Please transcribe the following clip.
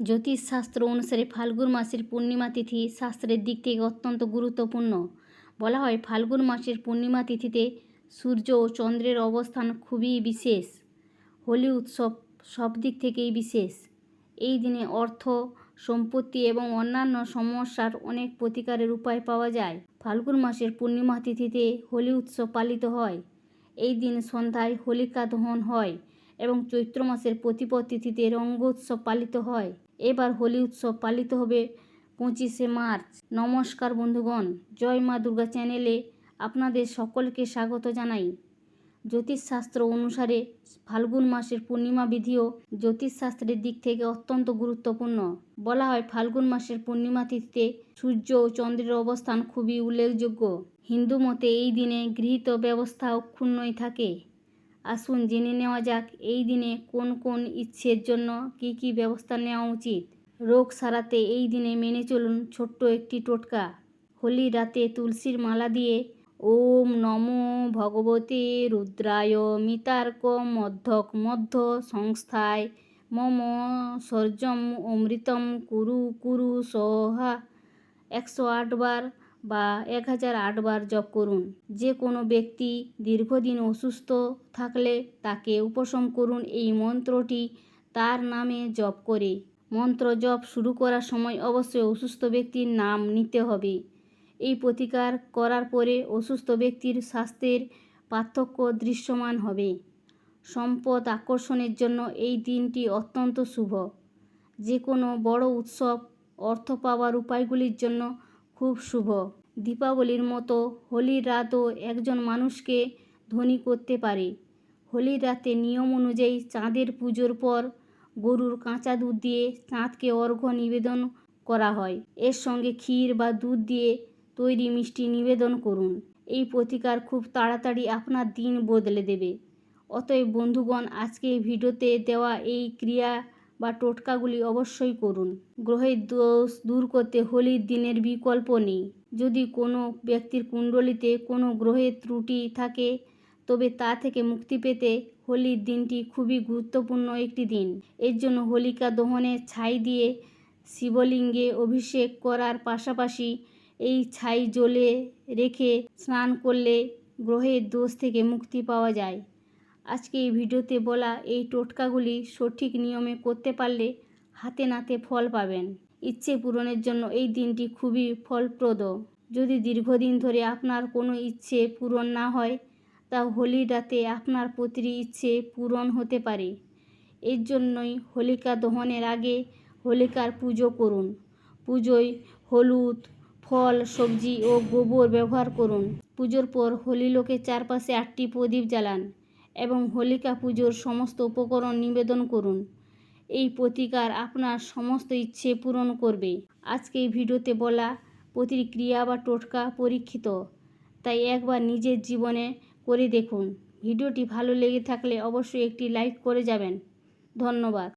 জ্যোতিষশাস্ত্র অনুসারে ফাল্গুন মাসের পূর্ণিমা তিথি শাস্ত্রের দিক থেকে অত্যন্ত গুরুত্বপূর্ণ। বলা হয় ফাল্গুন মাসের পূর্ণিমা তিথিতে সূর্য ও চন্দ্রের অবস্থান খুবই বিশেষ। হোলি উৎসব সব দিক থেকেই বিশেষ। এই দিনে অর্থ, সম্পত্তি এবং অন্যান্য সমস্যার অনেক প্রতিকারের উপায় পাওয়া যায়। ফাল্গুন মাসের পূর্ণিমা তিথিতে হোলি উৎসব পালিত হয়। এই দিন সন্ধ্যায় হোলিকা দহন হয় এবং চৈত্র মাসের প্রতিপদ তিথিতে রঙ্গোৎসব পালিত হয়। এবার হোলি উৎসব পালিত হবে পঁচিশে মার্চ। নমস্কার বন্ধুগণ, জয় মা দুর্গা চ্যানেলে আপনাদের সকলকে স্বাগত জানাই। জ্যোতিষশাস্ত্র অনুসারে ফাল্গুন মাসের পূর্ণিমা বিধিও জ্যোতিষশাস্ত্রের দিক থেকে অত্যন্ত গুরুত্বপূর্ণ। বলা হয় ফাল্গুন মাসের পূর্ণিমা তিথিতে সূর্য ও চন্দ্রের অবস্থান খুবই উল্লেখযোগ্য। হিন্দু মতে এই দিনে গৃহীত ব্যবস্থা অক্ষুণ্ণই থাকে। আসুন জেনে নেওয়া যাক এই দিনে কোন কোন ইচ্ছের জন্য কি কি ব্যবস্থা নেওয়া উচিত। রোগ সারাতে এই দিনে মেনে চলুন ছোট্ট একটি টোটকা। হোলি রাতে তুলসীর মালা দিয়ে ওম নমো ভগবতে রুদ্রায় মিতার্ক মধ্যক মধ্য সংস্থায় মম সর্জম অমৃতম কুরু কুরু সহা। একশো আটবার বা এক হাজার আটবার জপ করুন। যে কোনো ব্যক্তি দীর্ঘদিন অসুস্থ থাকলে তাকে উপশম করুন এই মন্ত্রটি তার নামে জপ করে। মন্ত্র জপ শুরু করার সময় অবশ্যই অসুস্থ ব্যক্তির নাম নিতে হবে। এই প্রতিকার করার পরে অসুস্থ ব্যক্তির স্বাস্থ্যের পার্থক্য দৃশ্যমান হবে। সম্পদ আকর্ষণের জন্য এই দিনটি অত্যন্ত শুভ। যে কোনো বড় উৎসব অর্থ পাওয়ার উপায়গুলির জন্য খুব শুভ। দীপাবলির মতো হোলির রাতও একজন মানুষকে ধনী করতে পারে। হোলির রাতে নিয়ম অনুযায়ী চাঁদের পুজোর পর গরুর কাঁচা দুধ দিয়ে চাঁদকে অর্ঘ্য নিবেদন করা হয়। এর সঙ্গে ক্ষীর বা দুধ দিয়ে তৈরি মিষ্টি নিবেদন করুন। এই প্রতিকার খুব তাড়াতাড়ি আপনার দিন বদলে দেবে। অতএব বন্ধুগণ, আজকে এই ভিডিওতে দেওয়া এই ক্রিয়া বা টোটকাগুলি অবশ্যই করুন। গ্রহের দোষ দূর করতে হোলির দিনের বিকল্প নেই। যদি কোনো ব্যক্তির কুণ্ডলিতে কোনো গ্রহের ত্রুটি থাকে, তবে তা থেকে মুক্তি পেতে হোলির দিনটি খুবই গুরুত্বপূর্ণ একটি দিন। এর জন্য হোলিকা দহনের ছাই দিয়ে শিবলিঙ্গে অভিষেক করার পাশাপাশি এই ছাই জ্বলে রেখে স্নান করলে গ্রহের দোষ থেকে মুক্তি পাওয়া যায়। আজকে এই ভিডিওতে বলা এই টোটকাগুলি সঠিক নিয়মে করতে পারলে হাতে নাতে ফল পাবেন। ইচ্ছে পূরণের জন্য এই দিনটি খুবই ফলপ্রদ। যদি দীর্ঘদিন ধরে আপনার কোনো ইচ্ছে পূরণ না হয়, তা হোলির রাতে আপনার প্রতিটি ইচ্ছে পূরণ হতে পারে। এর জন্যই হোলিকা দহনের আগে হোলিকার পুজো করুন। পুজোয় হলুদ, ফল, সবজি ও গোবর ব্যবহার করুন। পুজোর পর হোলি লোকের চারপাশে আটটি প্রদীপ জ্বালান। এবং হোলিকা পুজোর সমস্ত উপকরণ নিবেদন করুন। এই প্রতিকার আপনার সমস্ত ইচ্ছে পূরণ করবে। আজকে এই ভিডিওতে বলা প্রতিক্রিয়া বা টোটকা পরীক্ষিত, তাই একবার নিজের জীবনে করে দেখুন। ভিডিওটি ভালো লেগে থাকলে অবশ্যই একটি লাইক করে যাবেন। ধন্যবাদ।